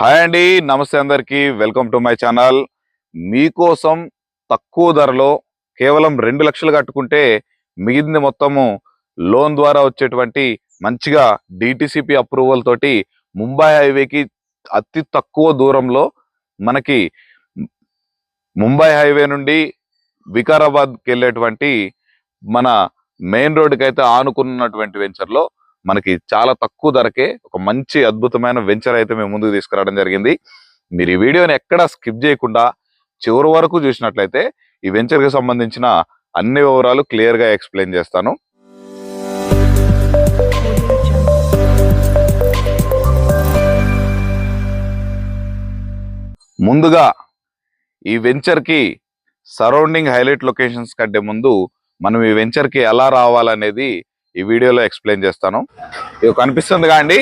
Hi అండి నమస్తే అందరికి. Welcome to my channel. మీకోసం తక్కువ ధరలో కేవలం రెండు లక్షలు కట్టుకుంటే మిగిలింది మొత్తము లోన్ ద్వారా వచ్చేటువంటి మంచిగా డిటిసిపి అప్రూవల్ తోటి ముంబై హైవేకి అతి తక్కువ దూరంలో మనకి ముంబై హైవే నుండి వికారాబాద్కి వెళ్ళేటువంటి మన మెయిన్ రోడ్డుకి అయితే ఆనుకున్నటువంటి వెంచర్లో మనకి చాలా తక్కువ ధరకే ఒక మంచి అద్భుతమైన వెంచర్ అయితే మేము ముందుకు తీసుకురావడం జరిగింది. మీరు ఈ వీడియోని ఎక్కడా స్కిప్ చేయకుండా చివరి వరకు చూసినట్లయితే ఈ వెంచర్కి సంబంధించిన అన్ని వివరాలు క్లియర్గా ఎక్స్ప్లెయిన్ చేస్తాను. ముందుగా ఈ వెంచర్కి సరౌండింగ్ హైలైట్ లొకేషన్స్ కంటే ముందు మనం ఈ వెంచర్కి ఎలా రావాలనేది ఈ వీడియోలో ఎక్స్ప్లెయిన్ చేస్తాను. ఇది కనిపిస్తుంది అండి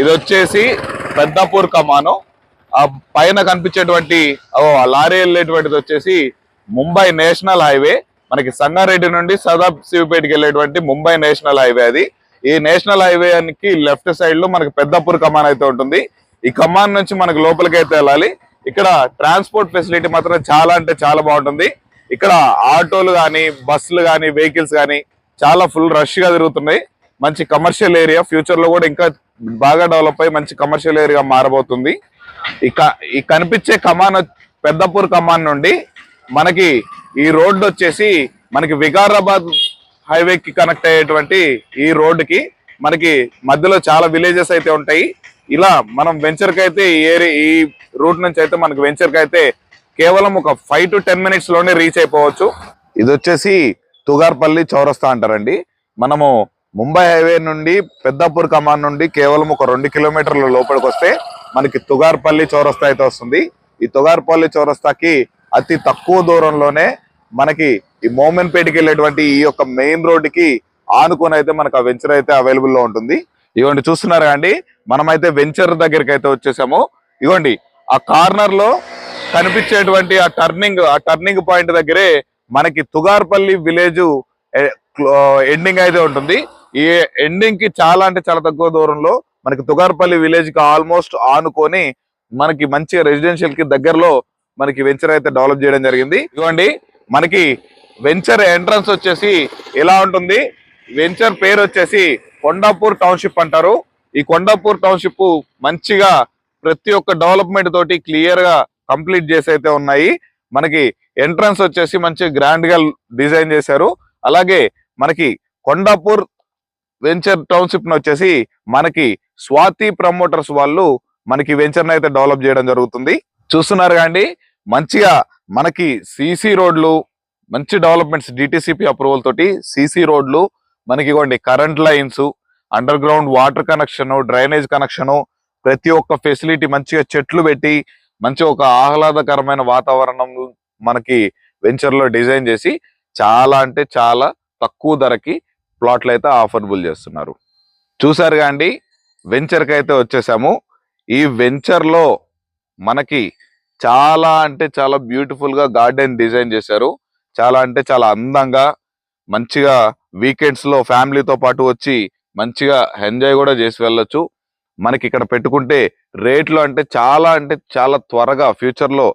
ఇది వచ్చేసి పెద్దపూర్ కమాను. ఆ పైన కనిపించేటువంటి లారీ వెళ్ళేటువంటిది వచ్చేసి ముంబై నేషనల్ హైవే. మనకి సంగారెడ్డి నుండి సదాశివపేటకి వెళ్ళేటువంటి ముంబై నేషనల్ హైవే అది. ఈ నేషనల్ హైవే కి లెఫ్ట్ సైడ్లో మనకి పెద్దపూర్ కమాన్ అయితే ఉంటుంది. ఈ కమాన్ నుంచి మనకి లోపలికి అయితే వెళ్ళాలి. ఇక్కడ ట్రాన్స్పోర్ట్ ఫెసిలిటీ మాత్రం చాలా అంటే చాలా బాగుంటుంది. ఇక్కడ ఆటోలు కానీ బస్సులు కానీ వెహికల్స్ కానీ చాలా ఫుల్ రష్గా తిరుగుతున్నాయి. మంచి కమర్షియల్ ఏరియా ఫ్యూచర్లో కూడా ఇంకా బాగా డెవలప్ అయ్యి మంచి కమర్షియల్ ఏరియా మారబోతుంది. ఇక ఈ కనిపించే కమాన్ పెద్దపూర్ కమాన్ నుండి మనకి ఈ రోడ్డు వచ్చేసి మనకి వికారాబాద్ హైవే కి కనెక్ట్ అయ్యేటువంటి ఈ రోడ్డుకి మనకి మధ్యలో చాలా విలేజెస్ అయితే ఉంటాయి. ఇలా మనం వెంచర్కి అయితే ఈ ఏరియా ఈ రూట్ నుంచి అయితే మనకి వెంచర్కి అయితే కేవలం ఒక ఫైవ్ టు టెన్ మినిట్స్లోనే రీచ్ అయిపోవచ్చు. ఇది వచ్చేసి తుగార్పల్లి చౌరస్తా అంటారండి. మనము ముంబై హైవే నుండి పెద్దపూర్ కమాన్ నుండి కేవలం ఒక రెండు కిలోమీటర్ల లోపలికి వస్తే మనకి తుగార్పల్లి చౌరస్తా అయితే వస్తుంది. ఈ తుగార్పల్లి చౌరస్తాకి అతి తక్కువ దూరంలోనే మనకి ఈ మోమెన్పేటకి వెళ్ళేటువంటి ఈ యొక్క మెయిన్ రోడ్కి ఆనుకొని అయితే మనకు ఆ వెంచర్ అయితే అవైలబుల్లో ఉంటుంది. ఇవ్వండి చూస్తున్నారా అండి? మనమైతే వెంచర్ దగ్గరికి అయితే వచ్చేసాము. ఇవ్వండి ఆ కార్నర్లో కనిపించేటువంటి ఆ టర్నింగ్ ఆ టర్నింగ్ పాయింట్ దగ్గరే మనకి తుగార్పల్లి విలేజ్ ఎండింగ్ అయితే ఉంటుంది. ఈ ఎండింగ్కి చాలా అంటే చాలా తక్కువ దూరంలో మనకి తుగార్పల్లి విలేజ్కి ఆల్మోస్ట్ ఆనుకొని మనకి మంచి రెసిడెన్షియల్కి దగ్గరలో మనకి వెంచర్ అయితే డెవలప్ చేయడం జరిగింది. ఇదిగోండి మనకి వెంచర్ ఎంట్రన్స్ వచ్చేసి ఎలా ఉంటుంది. వెంచర్ పేరు వచ్చేసి కొండాపూర్ టౌన్షిప్ అంటారు. ఈ కొండాపూర్ టౌన్షిప్ మంచిగా ప్రతి ఒక్క డెవలప్మెంట్ తోటి క్లియర్గా కంప్లీట్ చేసి అయితే ఉన్నాయి. మనకి ఎంట్రన్స్ వచ్చేసి మంచి గ్రాండ్గా డిజైన్ చేశారు. అలాగే మనకి కొండాపూర్ వెంచర్ టౌన్షిప్ వచ్చేసి మనకి స్వాతి ప్రమోటర్స్ వాళ్ళు మనకి వెంచర్ అయితే డెవలప్ చేయడం జరుగుతుంది. చూస్తున్నారు కానీ మంచిగా మనకి సిసి రోడ్లు మంచి డెవలప్మెంట్స్ డిటిసిపి అప్రూవల్ తోటి సిసి రోడ్లు మనకి ఇవ్వండి current lines underground water connection drainage connection ప్రతి ఒక్క ఫెసిలిటీ మంచిగా చెట్లు పెట్టి మంచి ఒక ఆహ్లాదకరమైన వాతావరణం మనకి వెంచర్లో డిజైన్ చేసి చాలా అంటే చాలా తక్కువ ధరకి ప్లాట్లు అయితే ఆఫర్బుల్ చేస్తున్నారు చూసారు కాండి వెంచర్కి అయితే వచ్చేసాము. ఈ వెంచర్లో మనకి చాలా అంటే చాలా బ్యూటిఫుల్గా గార్డెన్ డిజైన్ చేశారు. చాలా అంటే చాలా అందంగా మంచిగా వీకెండ్స్లో ఫ్యామిలీతో పాటు వచ్చి మంచిగా ఎంజాయ్ కూడా చేసి వెళ్ళొచ్చు. మనకి ఇక్కడ పెట్టుకుంటే రేట్లు అంటే చాలా అంటే చాలా త్వరగా ఫ్యూచర్లో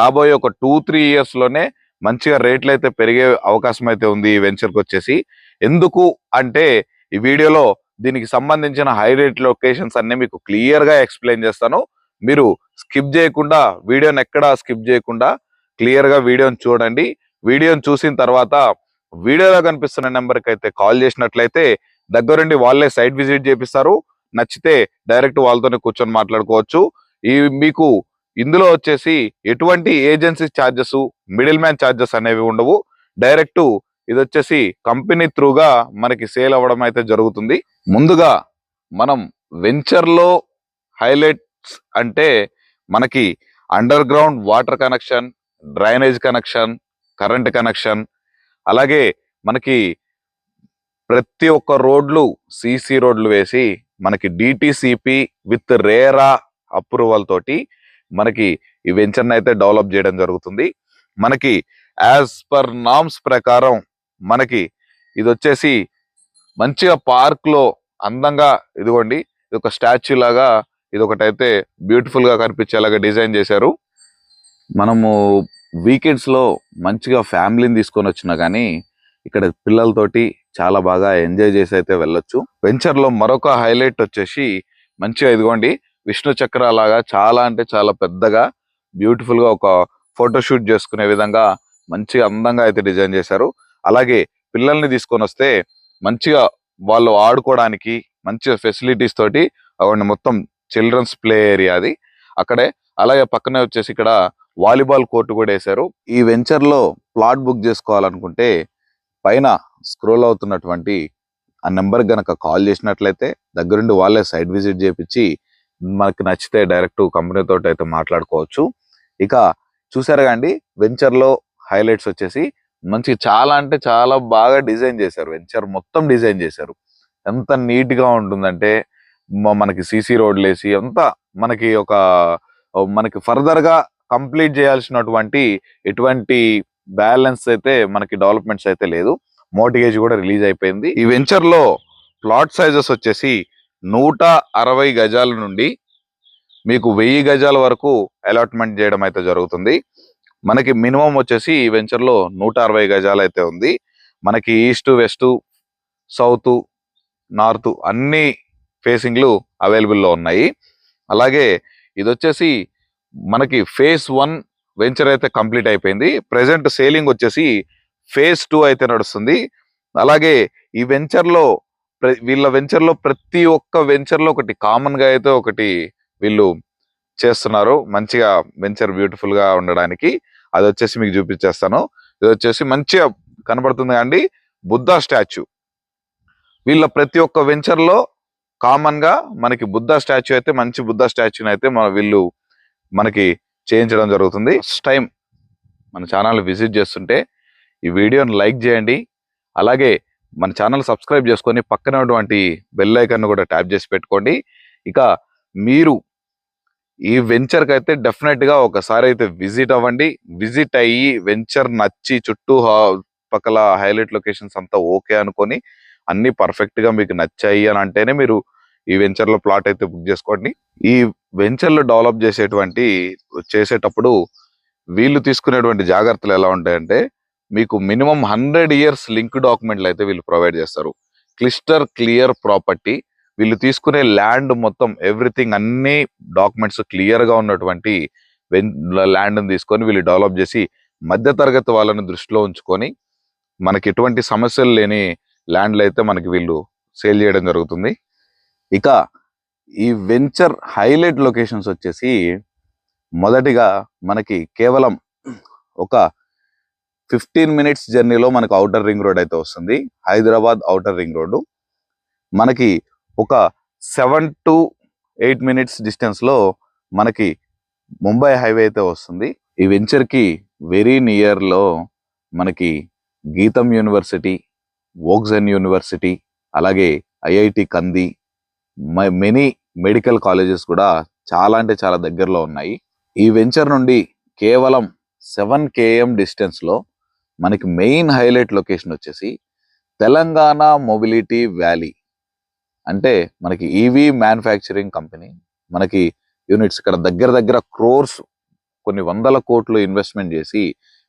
రాబోయే ఒక టూ త్రీ ఇయర్స్లోనే మంచిగా రేట్లు అయితే పెరిగే అవకాశం అయితే ఉంది ఈ వెంచర్కి వచ్చేసి. ఎందుకు అంటే ఈ వీడియోలో దీనికి సంబంధించిన హై రేట్ లొకేషన్స్ అన్ని మీకు క్లియర్గా ఎక్స్ప్లెయిన్ చేస్తాను. మీరు స్కిప్ చేయకుండా వీడియోని ఎక్కడా స్కిప్ చేయకుండా క్లియర్గా వీడియోని చూడండి. వీడియోని చూసిన తర్వాత వీడియోలో కనిపిస్తున్న నెంబర్కి అయితే కాల్ చేసినట్లయితే దగ్గరుండి వాళ్ళే సైట్ విజిట్ చేపిస్తారు. నచ్చితే డైరెక్ట్ వాళ్ళతోనే కూర్చొని మాట్లాడుకోవచ్చు. ఈ మీకు ఇందులో వచ్చేసి ఎటువంటి agency charges middleman charges అనేవి ఉండవు. డైరెక్ట్ ఇది వచ్చేసి కంపెనీ త్రూగా మనకి సేల్ అవ్వడం అయితే జరుగుతుంది. ముందుగా మనం వెంచర్లో హైలైట్స్ అంటే మనకి underground water connection drainage connection current connection అలాగే మనకి ప్రతి ఒక్క రోడ్లు సిసి రోడ్లు వేసి మనకి డిటిసిపి విత్ రేరా అప్రూవల్ తోటి మనకి ఈ వెంచర్ అయితే డెవలప్ చేయడం జరుగుతుంది. మనకి యాజ్ పర్ నామ్స్ ప్రకారం మనకి ఇది వచ్చేసి మంచిగా పార్క్లో అందంగా ఇదిగోండి ఇది ఒక స్టాచ్యూ లాగా ఇది ఒకటైతే బ్యూటిఫుల్గా కనిపించేలాగా డిజైన్ చేశారు. మనము వీకెండ్స్లో మంచిగా ఫ్యామిలీని తీసుకొని వచ్చినా కానీ ఇక్కడ పిల్లలతోటి చాలా బాగా ఎంజాయ్ చేసి అయితే వెళ్ళొచ్చు. వెంచర్లో మరొక హైలైట్ వచ్చేసి మంచిగా ఇదిగోండి విష్ణు చక్ర లాగా చాలా అంటే చాలా పెద్దగా బ్యూటిఫుల్గా ఒక ఫోటో షూట్ చేసుకునే విధంగా మంచిగా అందంగా అయితే డిజైన్ చేశారు. అలాగే పిల్లల్ని తీసుకొని వస్తే మంచిగా వాళ్ళు ఆడుకోవడానికి మంచిగా ఫెసిలిటీస్ తోటి అవన్నీ మొత్తం చిల్డ్రన్స్ ప్లే ఏరియా అది. అక్కడే అలాగే పక్కనే వచ్చేసి ఇక్కడ వాలీబాల్ కోర్టు కూడా వేశారు. ఈ వెంచర్లో ప్లాట్ బుక్ చేసుకోవాలనుకుంటే పైన స్క్రోల్ అవుతున్నటువంటి ఆ నెంబర్ గనక కాల్ చేసినట్లయితే దగ్గరుండి వాళ్ళే సైట్ విజిట్ చేపించి మనకు నచ్చితే డైరెక్ట్ కంపెనీ తోటి అయితే మాట్లాడుకోవచ్చు. ఇక చూసారుగా అండి వెంచర్లో హైలైట్స్ వచ్చేసి మంచి చాలా అంటే చాలా బాగా డిజైన్ చేశారు. వెంచర్ మొత్తం డిజైన్ చేశారు. ఎంత నీట్గా ఉంటుందంటే మనకి సీసీ రోడ్లు వేసి ఎంత మనకి ఒక మనకి ఫర్దర్గా కంప్లీట్ చేయాల్సినటువంటి ఎటువంటి బ్యాలెన్స్ అయితే మనకి డెవలప్మెంట్స్ అయితే లేదు. మోటిగేజ్ కూడా రిలీజ్ అయిపోయింది. ఈ వెంచర్లో ప్లాట్ సైజెస్ వచ్చేసి నూట అరవై గజాల నుండి మీకు వెయ్యి గజాల వరకు అలాట్మెంట్ చేయడం అయితే జరుగుతుంది. మనకి మినిమం వచ్చేసి ఈ వెంచర్లో నూట అరవై గజాలు అయితే ఉంది. మనకి ఈస్ట్ వెస్ట్ సౌత్ నార్త్ అన్ని ఫేసింగ్లు అవైలబుల్లో ఉన్నాయి. అలాగే ఇది వచ్చేసి మనకి ఫేస్ వన్ వెంచర్ అయితే కంప్లీట్ అయిపోయింది. ప్రెసెంట్ సేలింగ్ వచ్చేసి ఫేజ్ టూ అయితే నడుస్తుంది. అలాగే ఈ వెంచర్లో వీళ్ళ వెంచర్లో ప్రతి ఒక్క వెంచర్లో ఒకటి కామన్గా అయితే ఒకటి వీళ్ళు చేస్తున్నారు. మంచిగా వెంచర్ బ్యూటిఫుల్గా ఉండడానికి. అది వచ్చేసి మీకు చూపించేస్తాను. ఇది వచ్చేసి మంచిగా కనబడుతుంది అండి. బుద్ధా స్టాచ్యూ. వీళ్ళ ప్రతి ఒక్క వెంచర్లో కామన్గా కామన్గా మనకి బుద్ధా స్టాచ్యూ అయితే మంచి బుద్ధా స్టాచ్యూని అయితే మన వీళ్ళు మనకి చేయించడం జరుగుతుంది. ఫస్ట్ టైం మన ఛానల్ విజిట్ చేస్తుంటే ఈ వీడియోని లైక్ చేయండి. అలాగే మన ఛానల్ సబ్స్క్రైబ్ చేసుకొని పక్కన ఉన్నటువంటి బెల్ ఐకాన్ కూడా ట్యాప్ చేసి పెట్టుకోండి. ఇక మీరు ఈ వెంచర్కి అయితే డెఫినెట్గా ఒకసారి అయితే విజిట్ అవ్వండి. విజిట్ అయ్యి వెంచర్ నచ్చి చుట్టూ పక్కల హైలైట్ లొకేషన్స్ అంతా ఓకే అనుకొని అన్ని పర్ఫెక్ట్గా మీకు నచ్చాయి అని అంటేనే మీరు ఈ వెంచర్లో ప్లాట్ అయితే బుక్ చేసుకోండి. ఈ వెంచర్లో డెవలప్ చేసేటువంటి చేసేటప్పుడు వీళ్ళు తీసుకునేటువంటి జాగ్రత్తలు ఎలా ఉంటాయంటే మీకు మినిమం హండ్రెడ్ ఇయర్స్ లింక్ డాక్యుమెంట్లు అయితే వీళ్ళు ప్రొవైడ్ చేస్తారు. క్లిస్టర్ క్లియర్ ప్రాపర్టీ వీళ్ళు తీసుకునే ల్యాండ్ మొత్తం ఎవ్రీథింగ్ అన్ని డాక్యుమెంట్స్ క్లియర్గా ఉన్నటువంటి ల్యాండ్ని తీసుకొని వీళ్ళు డెవలప్ చేసి మధ్య తరగతి వాళ్ళని దృష్టిలో ఉంచుకొని మనకి ఎటువంటి సమస్యలు లేని ల్యాండ్లు అయితే మనకి వీళ్ళు సేల్ చేయడం జరుగుతుంది. ఇక ఈ వెంచర్ హైలైట్ లొకేషన్స్ వచ్చేసి మొదటిగా మనకి కేవలం ఒక ఫిఫ్టీన్ మినిట్స్ జర్నీలో మనకు అవుటర్ రింగ్ రోడ్ అయితే వస్తుంది. Hyderabad outer ring road. మనకి ఒక సెవెన్ టు ఎయిట్ మినిట్స్ డిస్టెన్స్లో మనకి ముంబై హైవే అయితే వస్తుంది. ఈ వెంచర్కి వెరీ నియర్లో మనకి గీతం యూనివర్సిటీ వోక్జన్ యూనివర్సిటీ అలాగే IIT Kandi many medical colleges కూడా చాలా అంటే చాలా దగ్గరలో ఉన్నాయి. ఈ వెంచర్ నుండి కేవలం సెవెన్ కేఎం డిస్టెన్స్లో మనకి మెయిన్ హైలైట్ లొకేషన్ వచ్చేసి తెలంగాణ మొబిలిటీ వ్యాలీ. అంటే మనకి ఈవీ మ్యానుఫ్యాక్చరింగ్ కంపెనీ మనకి యూనిట్స్ ఇక్కడ దగ్గర దగ్గర క్రోర్స్ కొన్ని వందల కోట్లు ఇన్వెస్ట్మెంట్ చేసి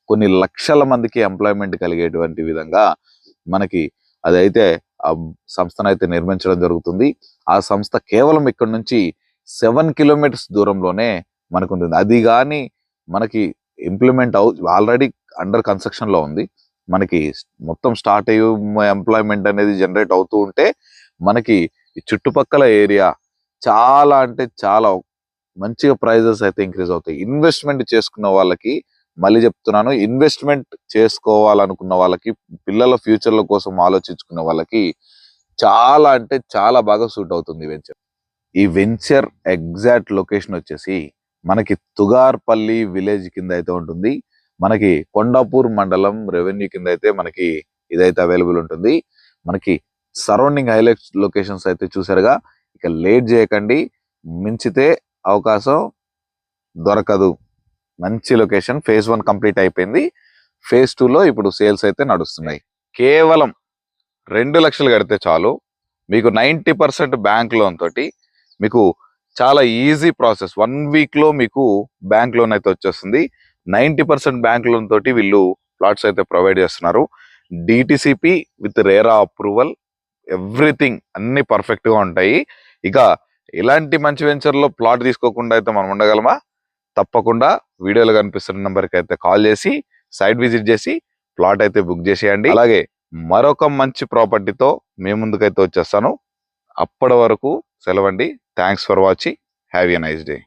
కొన్ని లక్షల మందికి ఎంప్లాయ్మెంట్ కలిగేటువంటి విధంగా మనకి అదైతే ఆ సంస్థను అయితే నిర్మించడం జరుగుతుంది. ఆ సంస్థ కేవలం ఇక్కడ నుంచి సెవెన్ కిలోమీటర్స్ దూరంలోనే మనకు ఉంటుంది అది కానీ మనకి ఇంప్లిమెంట్ అవు ఆల్రెడీ అండర్ కన్స్ట్రక్షన్లో ఉంది. మనకి మొత్తం స్టార్ట్ అయ్యి ఎంప్లాయ్మెంట్ అనేది జనరేట్ అవుతూ ఉంటే మనకి చుట్టుపక్కల ఏరియా చాలా అంటే చాలా మంచిగా ప్రైజెస్ అయితే ఇంక్రీజ్ అవుతాయి. ఇన్వెస్ట్మెంట్ చేసుకున్న వాళ్ళకి మళ్ళీ చెప్తున్నాను ఇన్వెస్ట్మెంట్ చేసుకోవాలనుకున్న వాళ్ళకి పిల్లల ఫ్యూచర్ల కోసం ఆలోచించుకున్న వాళ్ళకి చాలా అంటే చాలా బాగా సూట్ అవుతుంది వెంచర్ ఈ వెంచర్ ఎగ్జాక్ట్ లొకేషన్ వచ్చేసి మనకి తుగార్పల్లి విలేజ్ కింద అయితే ఉంటుంది. మనకి కొండాపూర్ మండలం రెవెన్యూ కింద అయితే మనకి ఇదైతే అవైలబుల్ ఉంటుంది. మనకి సరౌండింగ్ హైలైట్స్ లొకేషన్స్ అయితే చూసారుగా ఇక లేట్ చేయకండి. మించితే అవకాశం దొరకదు. మంచి లొకేషన్ ఫేజ్ వన్ కంప్లీట్ అయిపోయింది. ఫేజ్ టూలో ఇప్పుడు సేల్స్ అయితే నడుస్తున్నాయి. కేవలం రెండు లక్షలు కడితే చాలు. మీకు నైంటీ పర్సెంట్ బ్యాంక్ లోన్ తోటి మీకు చాలా ఈజీ ప్రాసెస్. వన్ వీక్లో మీకు బ్యాంక్ లోన్ అయితే వచ్చేస్తుంది. నైంటీ పర్సెంట్ బ్యాంక్ లోన్ తోటి వీళ్ళు ప్లాట్స్ అయితే ప్రొవైడ్ చేస్తున్నారు. DTCP with RERA approval everything అన్ని పర్ఫెక్ట్గా ఉంటాయి. ఇక ఇలాంటి మంచి వెంచర్లో ప్లాట్ తీసుకోకుండా అయితే మనం ఉండగలమా? తప్పకుండా వీడియోలో కనిపిస్తున్న నెంబర్కి అయితే కాల్ చేసి సైట్ విజిట్ చేసి ప్లాట్ అయితే బుక్ చేసేయండి. అలాగే మరొక మంచి ప్రాపర్టీతో మీ ముందుకైతే వచ్చేస్తాను. అప్పటి వరకు సెలవండి. Thanks for watching have a nice day